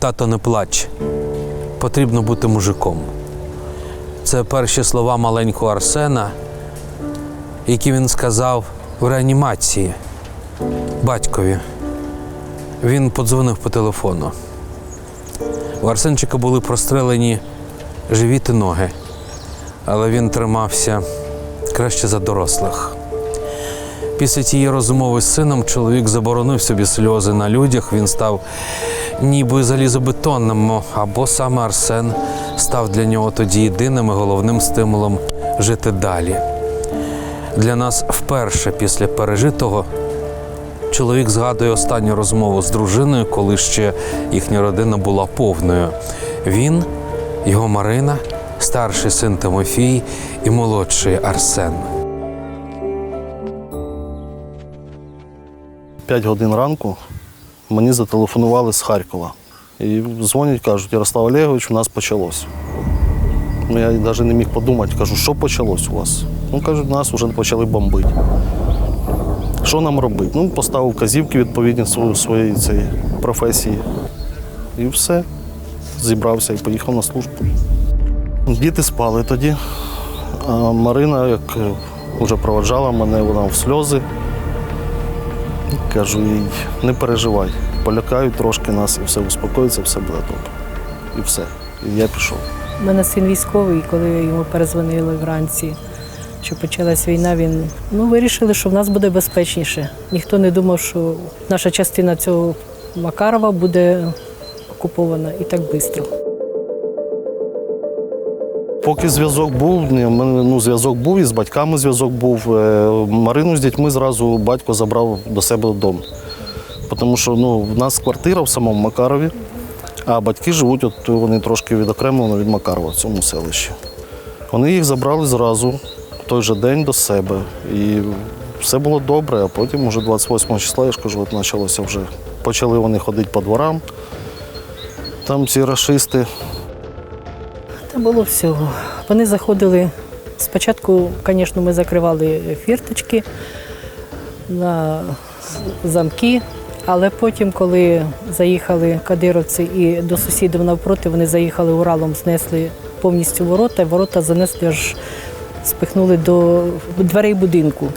Тато, не плач. Потрібно бути мужиком. Це перші слова маленького Арсена, які він сказав в реанімації батькові. Він подзвонив по телефону. У Арсенчика були прострелені живіт і ноги, але він тримався краще за дорослих. Після тієї розмови з сином чоловік заборонив собі сльози на людях. Він став ніби залізобетонним, або саме Арсен став для нього тоді єдиним і головним стимулом жити далі. Для нас вперше після пережитого чоловік згадує останню розмову з дружиною, коли ще їхня родина була повною. Він, його Марина, старший син Тимофій і молодший Арсен. 5 годин ранку мені зателефонували з Харкова. І дзвонять, кажуть, Ярослав Олегович, у нас почалось. Ну, я навіть не міг подумати, кажу, що почалось у вас? Ну, кажуть, нас вже почали бомбити. Що нам робити? Ну, поставив вказівки відповідні свої- своєї цієї професії. І все. Зібрався і поїхав на службу. Діти спали тоді. А Марина, як вже проводжала мене, вона в сльози. Кажу їй, не переживай, полякають трошки нас і все успокоїться, все буде добре. І все. І я пішов. У мене син військовий, і коли йому перезвонили вранці, що почалась війна, він ну, вирішили, що в нас буде безпечніше. Ніхто не думав, що наша частина цього Макарова буде окупована і так швидко. Поки зв'язок був, ну, зв'язок був і з батьками зв'язок був. Е, Марину з дітьми зразу батько забрав до себе додому. Тому що ну, в нас квартира в самому Макарові, а батьки живуть, от вони трошки відокремлено від Макарова в цьому селищі. Вони їх забрали зразу в той же день до себе. І все було добре, а потім, уже 28 числа, я ж кажу, от почалося вже. Почали вони ходити по дворам. Там ці рашисти. Було всього. Вони заходили. Спочатку, звісно, ми закривали фірточки на замки, але потім, коли заїхали кадировці і до сусідів навпроти, вони заїхали Уралом, знесли повністю ворота, ворота занесли аж спихнули до дверей будинку.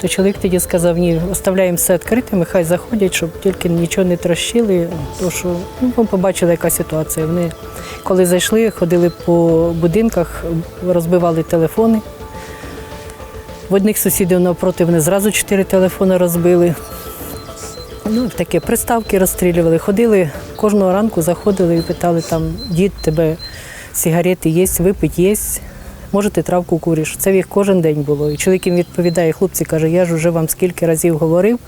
То чоловік тоді сказав, ні, оставляємо все відкритим, хай заходять, щоб тільки нічого не трощили. То що ну, ми побачили, яка ситуація. Вони, коли зайшли, ходили по будинках, розбивали телефони. В одних сусідів навпроти вони зразу чотири телефони розбили. Ну, таке, приставки розстрілювали. Ходили кожного ранку, заходили і питали там, дід, тебе сигарети є, випить є. Може, ти травку куриш. Це в їх кожен день було. І чоловік їм відповідає, хлопці каже, я ж вже вам скільки разів говорив,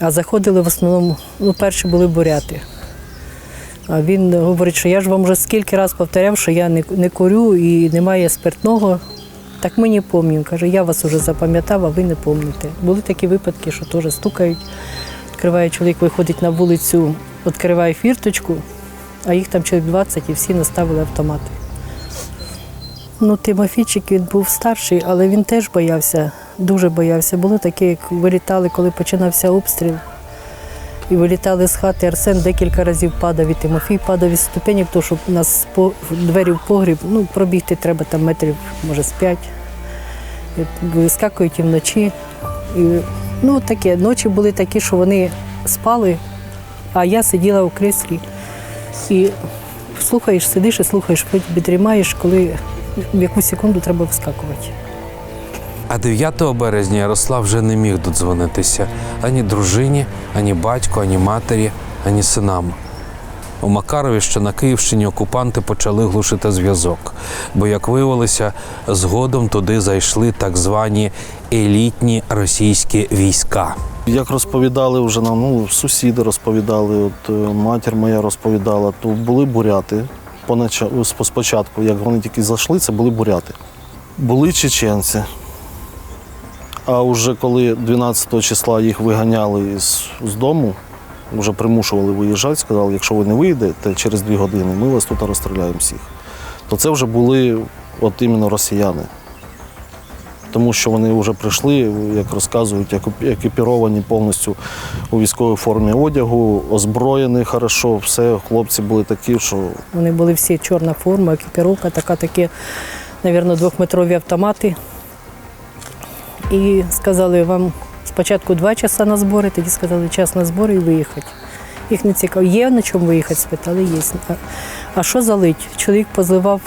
а заходили в основному, ну, перші були буряти. А він говорить, що я ж вам вже скільки разів повторяв, що я не, не курю і немає спиртного. Так ми не пам'ятаємо. Каже, я вас вже запам'ятав, а ви не пам'ятаєте. Були такі випадки, що теж стукають. Відкриває чоловік, виходить на вулицю, відкриває фірточку, а їх там чоловік 20 і всі наставили автомати. Ну, Тимофійчик він був старший, але він теж боявся, дуже боявся. Було таке, як вилітали, коли починався обстріл. І вилітали з хати. Арсен декілька разів падав, і Тимофій падав із ступенів, тому що у нас двері в погріб, ну, пробігти треба там метрів, може, з п'ять. Вискакують і вночі. І, ну, таке, ночі були такі, що вони спали, а я сиділа у креслі і слухаєш, сидиш і слухаєш, хоч тримаєш, коли в яку секунду треба вискакувати. А 9 березня Ярослав вже не міг додзвонитися ані дружині, ані батьку, ані матері, ані синам. У Макарові, що на Київщині окупанти почали глушити зв'язок, бо, як виявилося, згодом туди зайшли так звані елітні російські війська. Як розповідали вже нам, ну, сусіди розповідали, от е, матір моя розповідала, то були буряти. Спочатку, як вони тільки зайшли, це були буряти. Були чеченці. А вже коли 12 числа їх виганяли з, з дому, вже примушували виїжджати, сказали, якщо ви не вийдете через дві години, ми вас тут розстріляємо всіх. То це вже були от іменно росіяни. Тому що вони вже прийшли, як розказують, екіпіровані повністю у військовій формі одягу, озброєні хорошо. Все, хлопці були такі, що Вони були всі чорна форма, екіпіровка, така такі, мабуть, двохметрові автомати. І сказали вам спочатку два часа на збори, тоді сказали час на збори і виїхати. Їх не цікаво. Є на чому виїхати? Спитали, є. А, що залить? Чоловік позливав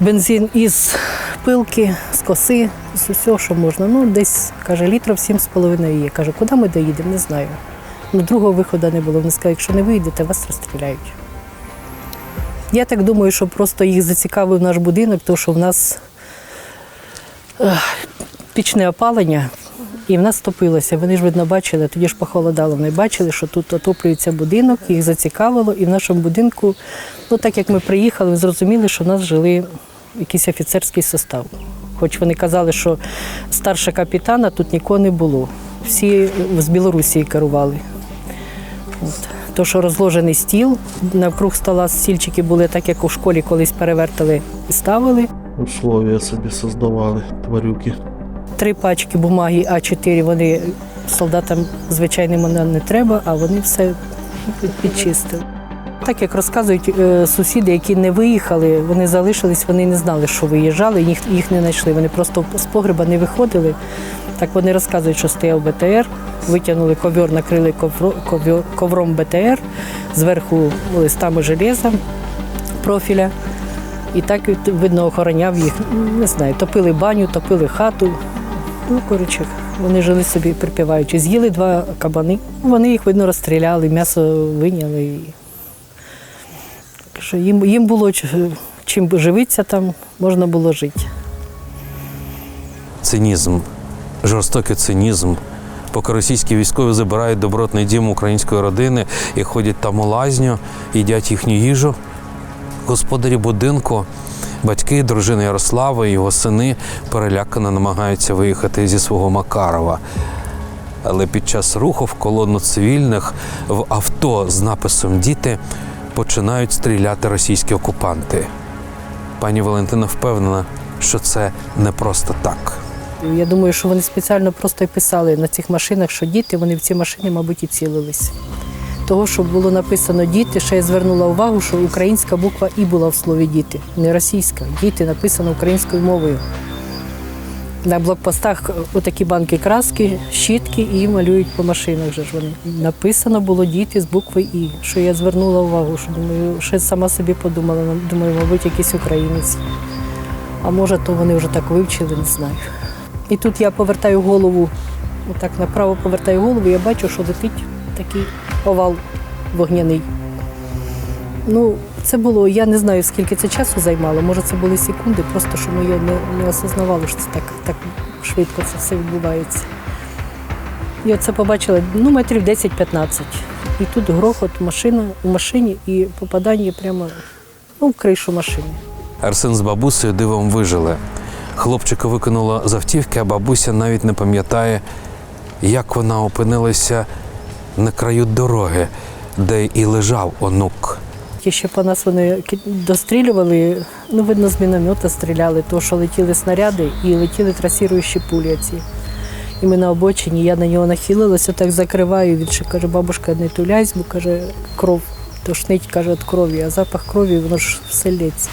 бензин із пилки, з коси, з усього, що можна. Ну, десь, каже, літрів сім з половиною є. Каже, куди ми доїдемо, не знаю. Ну, другого виходу не було. Вони сказали, якщо не вийдете, вас розстріляють. Я так думаю, що просто їх зацікавив наш будинок, тому що в нас пічне опалення, і в нас топилося. Вони ж, видно, бачили, тоді ж похолодало. Вони бачили, що тут отоплюється будинок, їх зацікавило, і в нашому будинку, ну так як ми приїхали, зрозуміли, що в нас жили якийсь офіцерський состав. Хоч вони казали, що старша капітана тут нікого не було. Всі з Білорусі керували. От. То, що розложений стіл, навкруг стола стільчики були так, як у школі колись перевертали і ставили. условия собі создавали тварюки. Три пачки бумаги А4 вони солдатам звичайним не треба, а вони все підчистили. Так як розказують е, сусіди, які не виїхали, вони залишились, вони не знали, що виїжджали, їх, їх не знайшли. Вони просто з погреба не виходили. Так вони розказують, що стояв БТР, витягнули ковер, накрили ковро, ковром БТР, зверху листами железа профіля. І так видно охороняв їх. Не знаю, топили баню, топили хату. Ну, коротше, вони жили собі припіваючи. З'їли два кабани. Вони їх, видно, розстріляли, м'ясо виняли. Що їм, їм було чим живитися там, можна було жити. Цинізм, жорстокий цинізм. Поки російські військові забирають добротний дім української родини і ходять там у лазню, їдять їхню їжу. Господарі будинку, батьки, дружина Ярослава і його сини перелякано намагаються виїхати зі свого Макарова. Але під час руху в колону цивільних в авто з написом Діти починають стріляти російські окупанти. Пані Валентина впевнена, що це не просто так. Я думаю, що вони спеціально просто писали на цих машинах, що діти, вони в ці машини, мабуть, і цілились. Того, що було написано діти, ще я звернула увагу, що українська буква І була в слові діти, не російська. Діти написано українською мовою. На блокпостах отакі банки краски, щітки і малюють по машинах. Же ж вони. Написано було діти з букви І, що я звернула увагу, що думаю, ще сама собі подумала, думаю, мабуть, якийсь українець. А може, то вони вже так вивчили, не знаю. І тут я повертаю голову, отак направо повертаю голову, я бачу, що летить такий овал вогняний. Ну, це було, я не знаю, скільки це часу займало, може це були секунди, просто що ми не, не осознавали, що це так, так швидко це все відбувається. І оце побачила ну, метрів 10-15. І тут грохот машина у машині і попадання прямо ну, в кришу машини. Арсен з бабусею дивом вижили. Хлопчика викинуло з автівки, а бабуся навіть не пам'ятає, як вона опинилася на краю дороги, де і лежав онук. Ті, що по нас вони дострілювали, ну, видно, з міномета стріляли, то що летіли снаряди і летіли трасіруючі пулі ці. І ми на обочині, я на нього нахилилася, так закриваю. Він ще каже, бабушка, не туляйся, бо каже, кров. Тошнить, каже, від крові, а запах крові, воно ж все лється.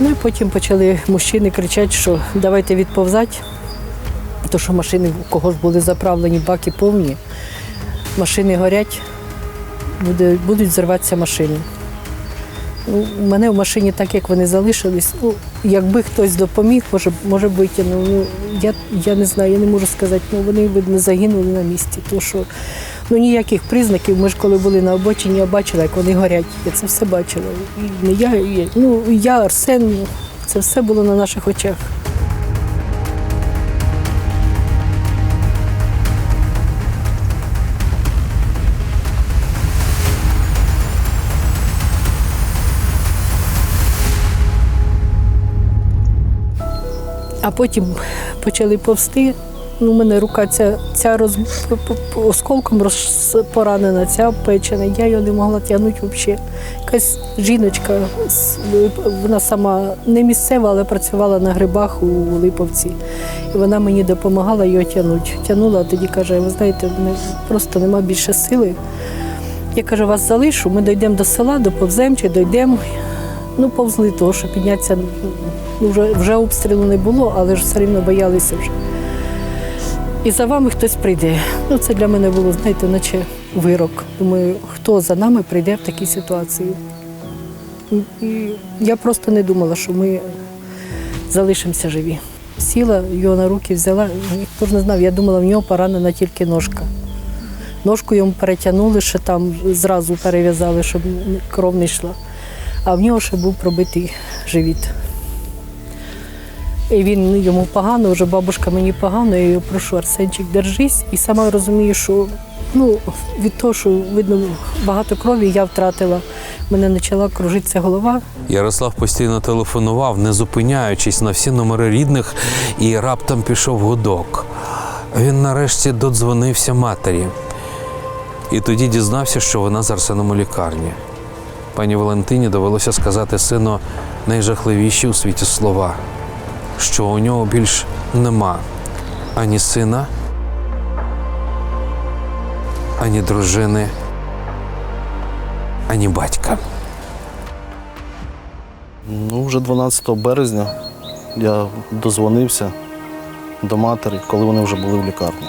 Ну і потім почали мужчини кричати, що давайте відповзати, то що машини у кого ж були заправлені, баки повні, машини горять, буде, будуть зриватися машини. Ну, у мене в машині, так як вони залишились, ну, якби хтось допоміг, може, може витягнув. Ну, я, я не знаю, я не можу сказати, ну вони видно загинули на місці. То, що, ну, ніяких признаків. Ми ж коли були на обочині, я бачила, як вони горять. Я це все бачила. І не я, і, ну, я, Арсен, ну, це все було на наших очах. А потім почали повсти. Ну, у мене рука ця, ця роз, осколком роз, поранена, ця печена. Я її не могла тягнути взагалі. Якась жіночка, вона сама не місцева, але працювала на грибах у Липовці. І вона мені допомагала його тягнути. Тягнула, а тоді каже, ви знаєте, мене просто нема більше сили. Я кажу, вас залишу, ми дійдемо до села, доповземо чи дійдемо. Ну, повзли того, що піднятися ну, вже, вже обстрілу не було, але ж все рівно боялися вже. І за вами хтось прийде. Ну, це для мене було, знаєте, наче вирок. Думаю, хто за нами прийде в такій ситуації. І я просто не думала, що ми залишимося живі. Сіла, його на руки взяла, ніхто ж не знав, я думала, в нього поранена тільки ножка. Ножку йому перетягнули, ще там зразу перев'язали, щоб кров не йшла. А в нього ще був пробитий живіт. І він йому погано, вже бабушка мені погано, я її прошу, Арсенчик, держись. І сама розумію, що ну, від того, що видно, багато крові я втратила. мене почала кружитися голова. Ярослав постійно телефонував, не зупиняючись на всі номери рідних, і раптом пішов гудок. Він нарешті додзвонився матері. І тоді дізнався, що вона з Арсеном у лікарні. Пані Валентині довелося сказати сину найжахливіші у світі слова, що у нього більш нема ані сина, ані дружини, ані батька. Ну, вже 12 березня я дозвонився до матері, коли вони вже були в лікарні.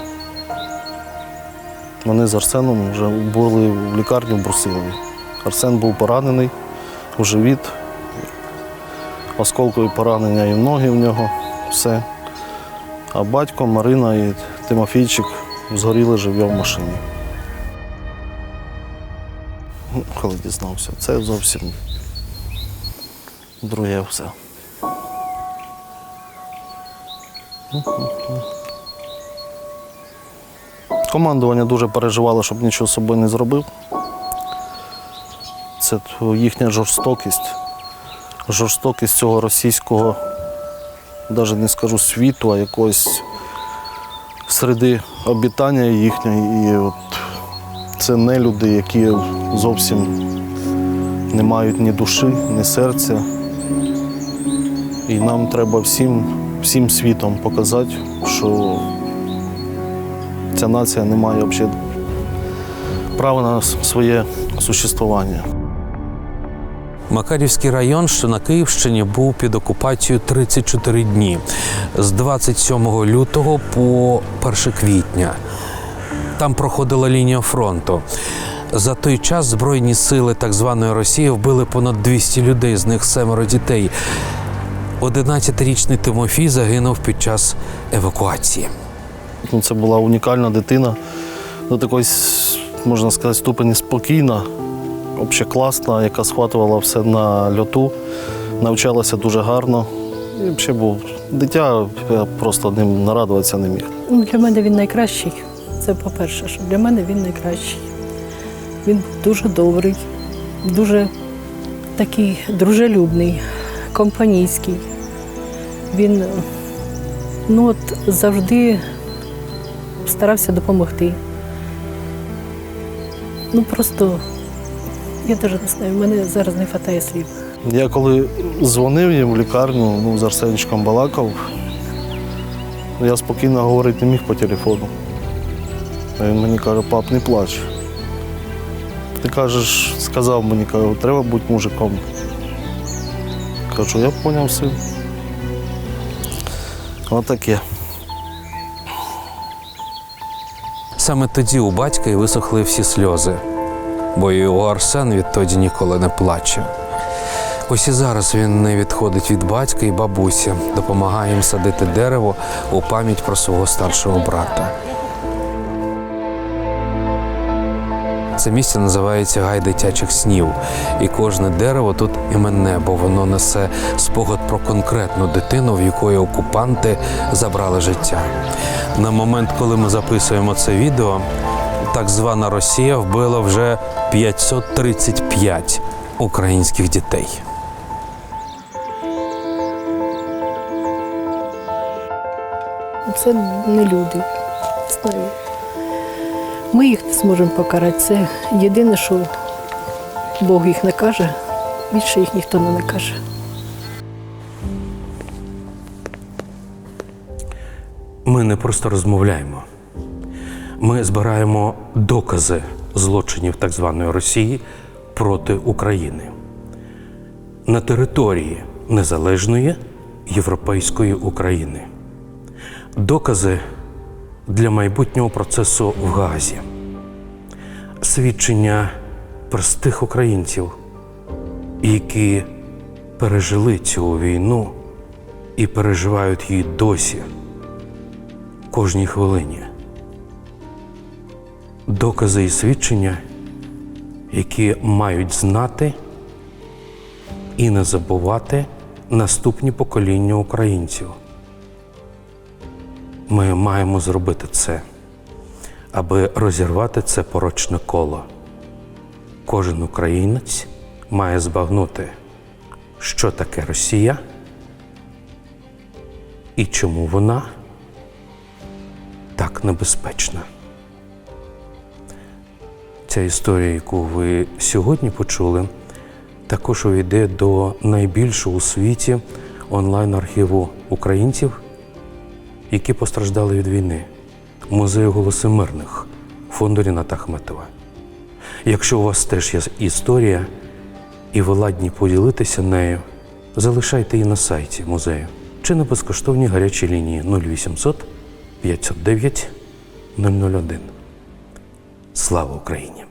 Вони з Арсеном вже були в лікарні в Брусилові. Арсен був поранений у живіт, осколкові поранення і в ноги в нього, все. А батько, Марина і Тимофійчик згоріли живі в машині. Ну, Коли дізнався, це зовсім друге все. Командування дуже переживало, щоб нічого з собою не зробив. Це їхня жорстокість. Жорстокість цього російського, навіть не скажу світу, а якогось середи обітання їхньої. І от це не люди, які зовсім не мають ні душі, ні серця. І нам треба всім, всім світом показати, що ця нація не має взагалі права на своє существування. Макарівський район, що на Київщині, був під окупацією 34 дні з 27 лютого по 1 квітня. Там проходила лінія фронту. За той час Збройні сили так званої Росії вбили понад 200 людей, з них семеро дітей. 11-річний Тимофій загинув під час евакуації. Ну, це була унікальна дитина, до такої, можна сказати, ступені спокійна, взагалі класна, яка схватувала все на льоту, навчалася дуже гарно. І взагалі був дитя, я просто ним нарадуватися не міг. Ну, Для мене він найкращий. Це по-перше, що для мене він найкращий. Він був дуже добрий, дуже такий дружелюбний, компанійський. Він ну, от, завжди старався допомогти. Ну просто, я навіть не знаю, в мене зараз не вистачає слів. Я коли дзвонив їм в лікарню, ну, з Арсенчиком балакав, я спокійно говорити не міг по телефону. А він мені каже, пап, не плач. Ти кажеш, сказав мені, каже, треба бути мужиком. Кажу, я зрозумів син. Отаке. Саме тоді у батька і висохли всі сльози, бо його Арсен відтоді ніколи не плаче. Ось і зараз він не відходить від батька і бабусі, допомагає їм садити дерево у пам'ять про свого старшого брата. Це місце називається Гай дитячих снів, і кожне дерево тут іменне, бо воно несе спогад про конкретну дитину, в якої окупанти забрали життя. На момент, коли ми записуємо це відео, так звана Росія вбила вже 535 українських дітей. це не люди. Не. Ми їх не зможемо покарати. Це єдине, що Бог їх накаже, більше їх ніхто не накаже. Ми не просто розмовляємо. Ми збираємо докази злочинів так званої Росії проти України на території незалежної європейської України. Докази для майбутнього процесу в Гаазі. Свідчення простих українців, які пережили цю війну і переживають її досі кожній хвилині. Докази і свідчення, які мають знати і не забувати наступні покоління українців. Ми маємо зробити це, аби розірвати це порочне коло. Кожен українець має збагнути, що таке Росія і чому вона так небезпечна. Ця історія, яку ви сьогодні почули, також увійде до найбільшого у світі онлайн-архіву українців, які постраждали від війни, музею голоси мирних фонду Ріната Ахметова. Якщо у вас теж є історія, і ви ладні поділитися нею, залишайте її на сайті музею чи на безкоштовній гарячій лінії 0800 509 001. Слава Україні!